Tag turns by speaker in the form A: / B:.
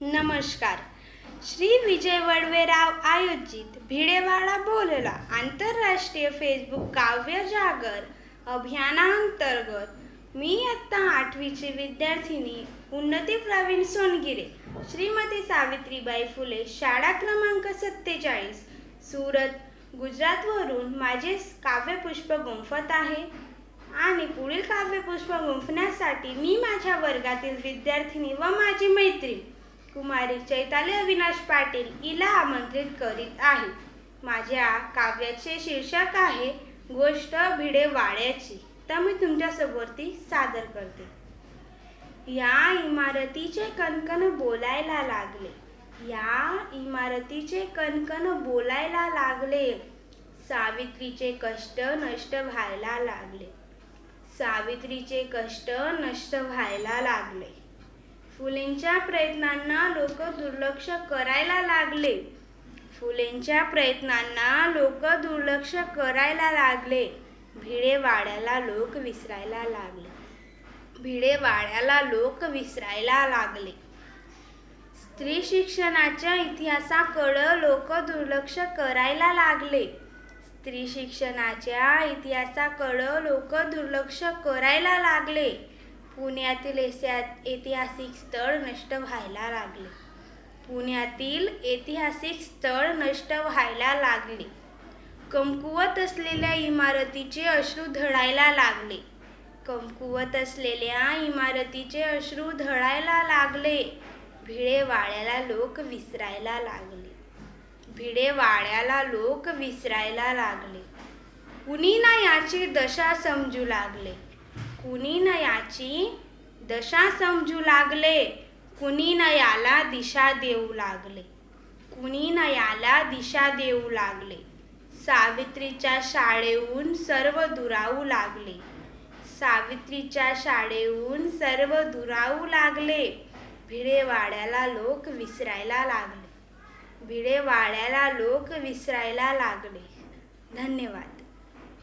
A: नमस्कार. श्री विजय वडवेराव आयोजित भिडेवाडा बोलला आंतरराष्ट्रीय फेसबुक काव्य जागर अभियानांतर्गत मी आत्ता आठवीची विद्यार्थिनी उन्नती प्रवीण सोनगिरे. श्रीमती सावित्रीबाई फुले शाळा क्रमांक सत्तेचाळीस सुरत गुजरातवरून माझे काव्यपुष्प गुंफत आहे आणि पुढील काव्यपुष्प गुंफण्यासाठी मी माझ्या वर्गातील विद्यार्थिनी व माझी मैत्रीण कुमारी चैताली अविनाश पाटील हिला आमंत्रित करीत आहे. माझ्या काव्याचे शीर्षक आहे गोष्ट भिडे वाड्याची तर मी तुमच्यासमोर ती सादर करते. या इमारतीचे कणकण बोलायला लागले. या इमारतीचे कणकण बोलायला लागले. सावित्रीचे कष्ट नष्ट व्हायला लागले. सावित्रीचे कष्ट नष्ट व्हायला लागले. फुलेंच्या प्रयत्नांना लोक दुर्लक्ष करायला लागले. फुलेंच्या प्रयत्नांना लोक दुर्लक्ष करायला लागले. भिडे वाड्याला लोक विसरायला लागले. भिडे वाड्याला लोक विसरायला लागले. स्त्री शिक्षणाच्या इतिहासाकडं लोक दुर्लक्ष करायला लागले. स्त्री शिक्षणाच्या इतिहासाकडं लोक दुर्लक्ष करायला लागले. पुण्यातील ऐसा- ऐतिहासिक स्थळ नष्ट व्हायला लागले. पुण्यातील ऐतिहासिक स्थळ नष्ट व्हायला लागले. कमकुवत असलेल्या इमारतीचे अश्रू धडायला लागले. कमकुवत असलेल्या इमारतीचे अश्रू धडायला लागले. भिडे वाड्याला लोक विसरायला लागले. भिडे वाड्याला लोक विसरायला लागले. कुणी ना याची दशा समजू लागले. कुणी न याची दशा समजू लागले कुणी न याला दिशा देऊ लागले. कुणी न याला दिशा देऊ लागले. सावित्रीच्या शाळेहून सर्व दुरावू लागले. सावित्रीच्या शाळेहून सर्व दुरावू लागले. भिडेवाड्याला लोक विसरायला लागले. भिडेवाड्याला लोक विसरायला लागले. धन्यवाद.